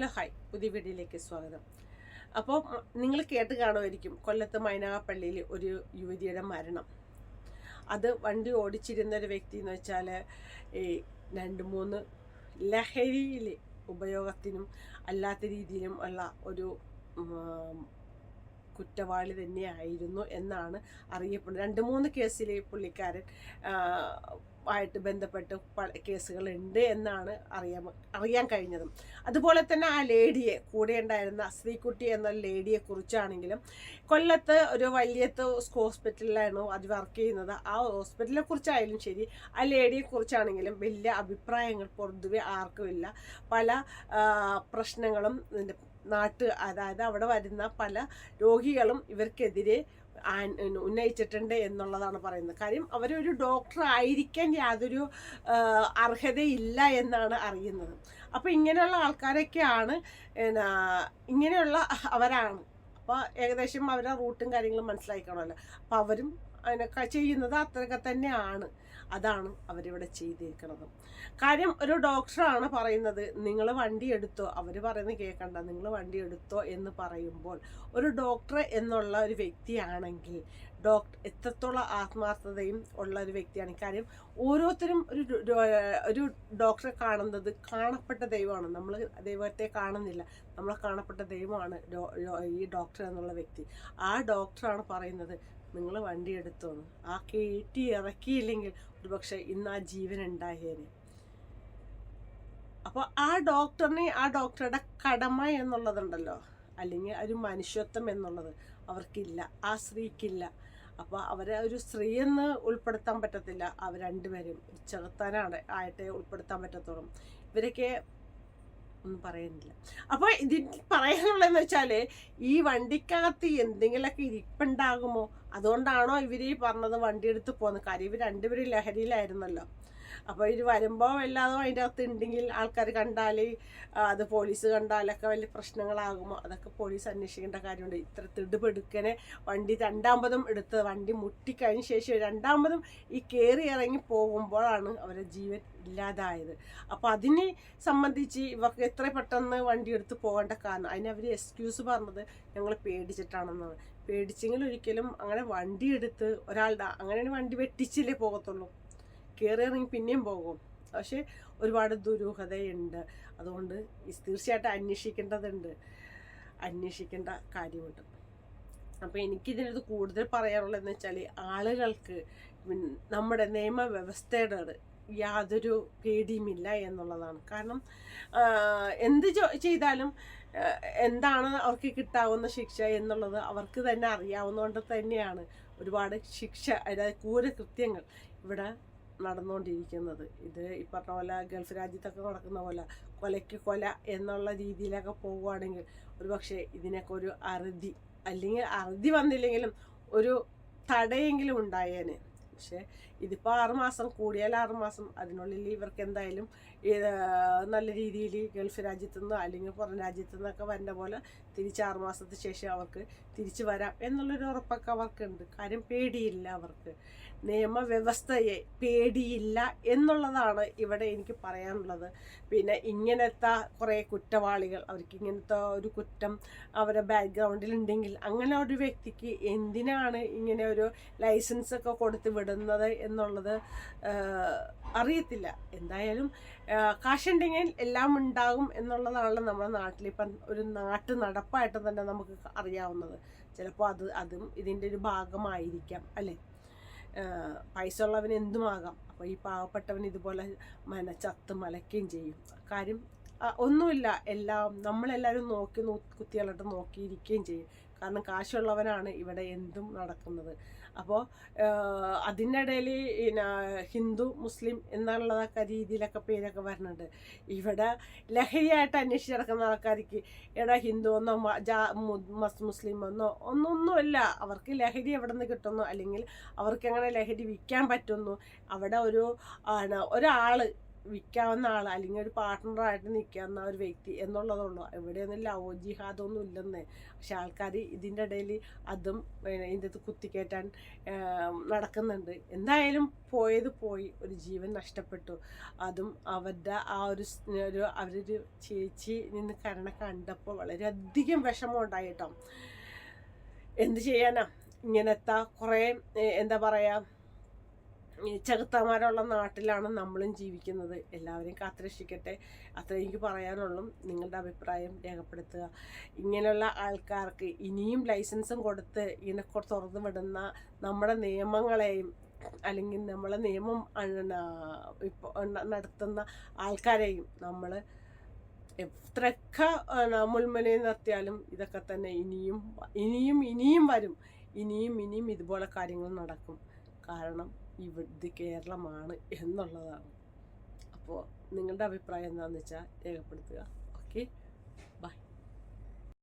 Hello hi. പുതിയ വീഡിയോയിലേക്ക് സ്വാഗതം. അപ്പോൾ നിങ്ങൾ കേട്ട് കാണുമായിരിക്കും കൊല്ലത്ത് മൈനാഗപ്പള്ളിയിൽ ഒരു യുവതിയുടെ മരണം. അത് വണ്ടി ഓടിച്ചിരുന്ന ഒരു വ്യക്തി എന്ന് വെച്ചാൽ ഈ രണ്ട് മൂന്ന് ലഹരിയിൽ ഉപയോഗത്തിനും അല്ലാത്ത രീതിയിലും ഉള്ള ഒരു കുറ്റവാളി തന്നെയായിരുന്നു എന്നാണ് അറിയപ്പെടുന്നത്. രണ്ട് മൂന്ന് കേസിൽ പുള്ളിക്കാരൻ ആയിട്ട് ബന്ധപ്പെട്ട് കേസുകളുണ്ട് എന്നാണ് അറിയാൻ അറിയാൻ കഴിഞ്ഞതും. അതുപോലെ തന്നെ ആ ലേഡിയെ കൂടെ ഉണ്ടായിരുന്ന ശ്രീകുട്ടി എന്ന ലേഡിയെ കുറിച്ചാണെങ്കിലും കൊല്ലത്ത് ഒരു വലിയത്ത് ഹോസ്പിറ്റലിലായിരുന്നു അത് വർക്ക് ചെയ്യുന്നത്. ആ ഹോസ്പിറ്റലിനെ കുറിച്ചായാലും ശരി ആ ലേഡിയെ കുറിച്ചാണെങ്കിലും വലിയ അഭിപ്രായങ്ങൾ പൊതുവെ ആർക്കുമില്ല പല പ്രശ്നങ്ങളും നാട്ട് അതായത് അവിടെ വരുന്ന പല രോഗികളും ഇവർക്കെതിരെ ഉന്നയിച്ചിട്ടുണ്ട് എന്നുള്ളതാണ് പറയുന്നത്. കാര്യം അവരൊരു ഡോക്ടർ ആയിരിക്കാൻ യാതൊരു അർഹതയില്ല എന്നാണ് അറിയുന്നത്. അപ്പോൾ ഇങ്ങനെയുള്ള ആൾക്കാരൊക്കെയാണ് ഇങ്ങനെയുള്ള അവരാണ്. അപ്പോൾ ഏകദേശം അവരുടെ റൂട്ടും കാര്യങ്ങളും മനസ്സിലാക്കണമല്ലോ അപ്പോൾ അവരും അതിനൊക്കെ ചെയ്യുന്നത് അത്രയൊക്കെ തന്നെയാണ്. അതാണ് അവരിവിടെ ചെയ്തിരിക്കുന്നത് കാര്യം ഒരു ഡോക്ടറാണ് പറയുന്നത് നിങ്ങൾ വണ്ടി എടുത്തോ? അവർ പറയുന്നത് കേൾക്കണ്ട നിങ്ങൾ വണ്ടി എടുത്തോ? എന്ന് പറയുമ്പോൾ ഒരു ഡോക്ടർ എന്നുള്ള ഒരു വ്യക്തിയാണെങ്കിൽ ഡോക്ടർ എത്രത്തോളം ആത്മാർത്ഥതയും ഉള്ള ഒരു വ്യക്തിയാണ്. കാര്യം ഓരോരുത്തരും ഒരു ഒരു ഡോക്ടറെ കാണുന്നത് കാണപ്പെട്ട ദൈവമാണ്. നമ്മൾ ദൈവത്തെ കാണുന്നില്ല നമ്മളെ കാണപ്പെട്ട ദൈവമാണ് ഈ ഡോക്ടർ എന്നുള്ള വ്യക്തി. ആ ഡോക്ടറാണ് പറയുന്നത് നിങ്ങൾ വണ്ടി എടുത്തോന്ന്. ആ കയറ്റി ഇറക്കിയില്ലെങ്കിൽ ഒരുപക്ഷെ ഇന്ന് ആ ജീവൻ ഉണ്ടായേനെ. അപ്പോൾ ആ ഡോക്ടറിനെ ആ ഡോക്ടറുടെ കടമ എന്നുള്ളതുണ്ടല്ലോ. അല്ലെങ്കിൽ ഒരു മനുഷ്യത്വം എന്നുള്ളത് അവർക്കില്ല. ആ സ്ത്രീക്കില്ല. അപ്പോൾ അവരെ ഒരു സ്ത്രീ എന്ന് ഉൾപ്പെടുത്താൻ പറ്റത്തില്ല. അവർ രണ്ടുപേരും ചെറുത്താനാണ് ആയിട്ടേ ഉൾപ്പെടുത്താൻ പറ്റത്തുള്ളൂ. ഇവരൊക്കെ ഒന്നും പറയുന്നില്ല. അപ്പോൾ ഇതിൽ പറയാനുള്ളതെന്ന് വെച്ചാൽ ഈ വണ്ടിക്കകത്ത് എന്തെങ്കിലുമൊക്കെ ഇരിപ്പുണ്ടാകുമോ? അതുകൊണ്ടാണോ ഇവർ ഈ പറഞ്ഞത് വണ്ടി എടുത്ത് പോകുന്നത് കാര്യം ഇവർ രണ്ടുപേരും ലഹരിയിലായിരുന്നല്ലോ. അപ്പോൾ ഇത് വരുമ്പോൾ വല്ലാതെ അതിന്റെ അകത്ത് ഉണ്ടെങ്കിൽ ആൾക്കാർ കണ്ടാൽ അത് പോലീസ് കണ്ടാലൊക്കെ വലിയ പ്രശ്നങ്ങളാകുമോ അതൊക്കെ പോലീസ് അന്വേഷിക്കേണ്ട കാര്യമുണ്ട്. ഇത്ര തിടുപെടുക്കനെ വണ്ടി രണ്ടാമതും എടുത്ത് വണ്ടി മുട്ടിക്കഴിഞ്ഞ ശേഷം രണ്ടാമതും ഈ കയറി ഇറങ്ങി പോകുമ്പോഴാണ് അവരുടെ ജീവൻ ഇല്ലാതായത്. അപ്പോൾ അതിനെ സംബന്ധിച്ച് ഇവർക്ക് എത്ര പെട്ടെന്ന് വണ്ടി എടുത്ത് പോകേണ്ട കാരണം അതിന് അവർ എക്സ്ക്യൂസ് പറഞ്ഞത് ഞങ്ങൾ പേടിച്ചിട്ടാണെന്നാണ്. പേടിച്ചെങ്കിൽ ഒരിക്കലും അങ്ങനെ വണ്ടി എടുത്ത് ഒരാളുടെ അങ്ങനെ വണ്ടി വെട്ടിച്ചില്ലേ പോകത്തുള്ളൂ. കയറി ഇറങ്ങി പിന്നെയും പോകും. പക്ഷേ ഒരുപാട് ദുരൂഹതയുണ്ട്. അതുകൊണ്ട് തീർച്ചയായിട്ടും അന്വേഷിക്കേണ്ടതുണ്ട്. അന്വേഷിക്കേണ്ട കാര്യമുണ്ട്. അപ്പോൾ എനിക്കിതിനകത്ത് കൂടുതൽ പറയാനുള്ളതെന്ന് വെച്ചാൽ ആളുകൾക്ക് നമ്മുടെ നിയമവ്യവസ്ഥയുടെ യാതൊരു പേടിയുമില്ല എന്നുള്ളതാണ്. കാരണം എന്ത് ചെയ്താലും എന്താണ് അവർക്ക് കിട്ടാവുന്ന ശിക്ഷ എന്നുള്ളത് അവർക്ക് തന്നെ അറിയാവുന്നതുകൊണ്ട് തന്നെയാണ് ഒരുപാട് ശിക്ഷ അതായത് ക്രൂരകൃത്യങ്ങൾ ഇവിടെ നടന്നുകൊണ്ടിരിക്കുന്നത്. ഇത് ഈ പറഞ്ഞ പോലെ ഗൾഫ് രാജ്യത്തൊക്കെ നടക്കുന്ന പോലെ കൊലയ്ക്ക് കൊല എന്നുള്ള രീതിയിലൊക്കെ പോവുകയാണെങ്കിൽ ഒരുപക്ഷെ ഇതിനൊക്കെ ഒരു അറുതി അല്ലെങ്കിൽ അറുതി വന്നില്ലെങ്കിലും ഒരു തടയെങ്കിലും ഉണ്ടായേനെ. പക്ഷേ ഇതിപ്പോൾ ആറുമാസം കൂടിയാൽ ആറുമാസം അതിനുള്ളിൽ ഇവർക്ക് എന്തായാലും നല്ല രീതിയിൽ ഗൾഫ് രാജ്യത്തു നിന്ന് അല്ലെങ്കിൽ പുറം രാജ്യത്തു നിന്നൊക്കെ വരേണ്ട പോലെ തിരിച്ച് ആറുമാസത്തിന് ശേഷം അവർക്ക് തിരിച്ചു വരാം എന്നുള്ളൊരു ഉറപ്പൊക്കെ അവർക്കുണ്ട്. കാര്യം പേടിയില്ല അവർക്ക്. നിയമവ്യവസ്ഥയെ പേടിയില്ല എന്നുള്ളതാണ് ഇവിടെ എനിക്ക് പറയാനുള്ളത്. പിന്നെ ഇങ്ങനത്തെ കുറേ കുറ്റവാളികൾ അവർക്ക് ഇങ്ങനത്തെ ഒരു കുറ്റം അവരുടെ ബാക്ക്ഗ്രൗണ്ടിൽ ഉണ്ടെങ്കിൽ അങ്ങനെ ഒരു വ്യക്തിക്ക് എന്തിനാണ് ഇങ്ങനെ ഒരു ലൈസൻസ് ഒക്കെ കൊടുത്ത് വിടുന്നത് എന്നുള്ളത് ആ, അറിയത്തില്ല. എന്തായാലും കാശുണ്ടെങ്കിൽ എല്ലാം ഉണ്ടാകും എന്നുള്ളതാണല്ലോ നമ്മുടെ നാട്ടിൽ ഇപ്പം ഒരു നാട്ടു നടപ്പായിട്ട് തന്നെ നമുക്ക് അറിയാവുന്നത്. ചിലപ്പോൾ അത് അതും ഇതിന്റെ ഒരു ഭാഗമായിരിക്കാം അല്ലേ? പൈസ ഉള്ളവന് എന്തുമാകാം? അപ്പോൾ ഈ പാവപ്പെട്ടവൻ ഇതുപോലെ മന ചത്ത് മലയ്ക്കുകയും ചെയ്യും. കാര്യം ഒന്നുമില്ല. എല്ലാം നമ്മളെല്ലാവരും നോക്കി കുത്തികളിട്ട് നോക്കിയിരിക്കുകയും ചെയ്യും. കാരണം കാശുള്ളവനാണ് ഇവിടെ എന്തും നടക്കുന്നത്. അപ്പോൾ അതിനിടയിൽ ഹിന്ദു മുസ്ലിം എന്നുള്ളതൊക്കെ രീതിയിലൊക്കെ പേരൊക്കെ വരുന്നുണ്ട്. ഇവിടെ ലഹരിയായിട്ട് അന്വേഷിച്ച് നടക്കുന്ന ആൾക്കാർക്ക് എടാ ഹിന്ദു എന്നോ മുസ്ലിം എന്നോ ഒന്നൊന്നുമില്ല. അവർക്ക് ലഹരി എവിടെ നിന്ന് കിട്ടുന്നു? അല്ലെങ്കിൽ അവർക്ക് എങ്ങനെ ലഹരി വിൽക്കാൻ പറ്റുന്നു? അവിടെ ഒരു ഒരാൾ വിൽക്കാവുന്ന ആൾ അല്ലെങ്കിൽ ഒരു പാർട്ട്ണറായിട്ട് നിൽക്കാവുന്ന ഒരു വ്യക്തി എന്നുള്ളതുള്ളൂ. എവിടെയൊന്നും ലവ് ജിഹാദൊന്നും ഇല്ലെന്ന്. പക്ഷെ ആൾക്കാർ ഇതിന്റെ ഇടയിൽ അതും ഇതിന്റെ അത് കുത്തിക്കയറ്റാൻ നടക്കുന്നുണ്ട്. എന്തായാലും പോയത് പോയി ഒരു ജീവൻ നഷ്ടപ്പെട്ടു. അതും അവരുടെ ആ ഒരു ഒരു അവരൊരു ചേച്ചി നിന്ന് കരണ കണ്ടപ്പോൾ വളരെയധികം വിഷമം ഉണ്ടായിട്ടോ എന്ത് ചെയ്യാനാ? ഇങ്ങനത്തെ കുറേ എന്താ പറയുക ഈ ചെകുത്താന്മാരുള്ള നാട്ടിലാണ് നമ്മളും ജീവിക്കുന്നത്. എല്ലാവരെയും കാത്തുരക്ഷിക്കട്ടെ. അത്ര എനിക്ക് പറയാനുള്ളൂ. നിങ്ങളുടെ അഭിപ്രായം രേഖപ്പെടുത്തുക. ഇങ്ങനെയുള്ള ആൾക്കാർക്ക് ഇനിയും ലൈസൻസും കൊടുത്ത് ഇങ്ങനെ തുറന്നു വിടുന്ന നമ്മുടെ നിയമങ്ങളെയും അല്ലെങ്കിൽ നമ്മളെ നിയമം ഇപ്പോൾ നടത്തുന്ന ആൾക്കാരെയും നമ്മൾ എത്രയൊക്കെ മുൾമുനയിൽ നിർത്തിയാലും ഇതൊക്കെ തന്നെ ഇനിയും ഇനിയും ഇനിയും വരും. ഇനിയും ഇനിയും ഇതുപോലെ കാര്യങ്ങൾ നടക്കും. കാരണം ഇത് കേരളമാണ് എന്നുള്ളതാണ്. അപ്പോൾ നിങ്ങളുടെ അഭിപ്രായം എന്താണെന്ന് വെച്ചാൽ രേഖപ്പെടുത്തുക. ഓക്കെ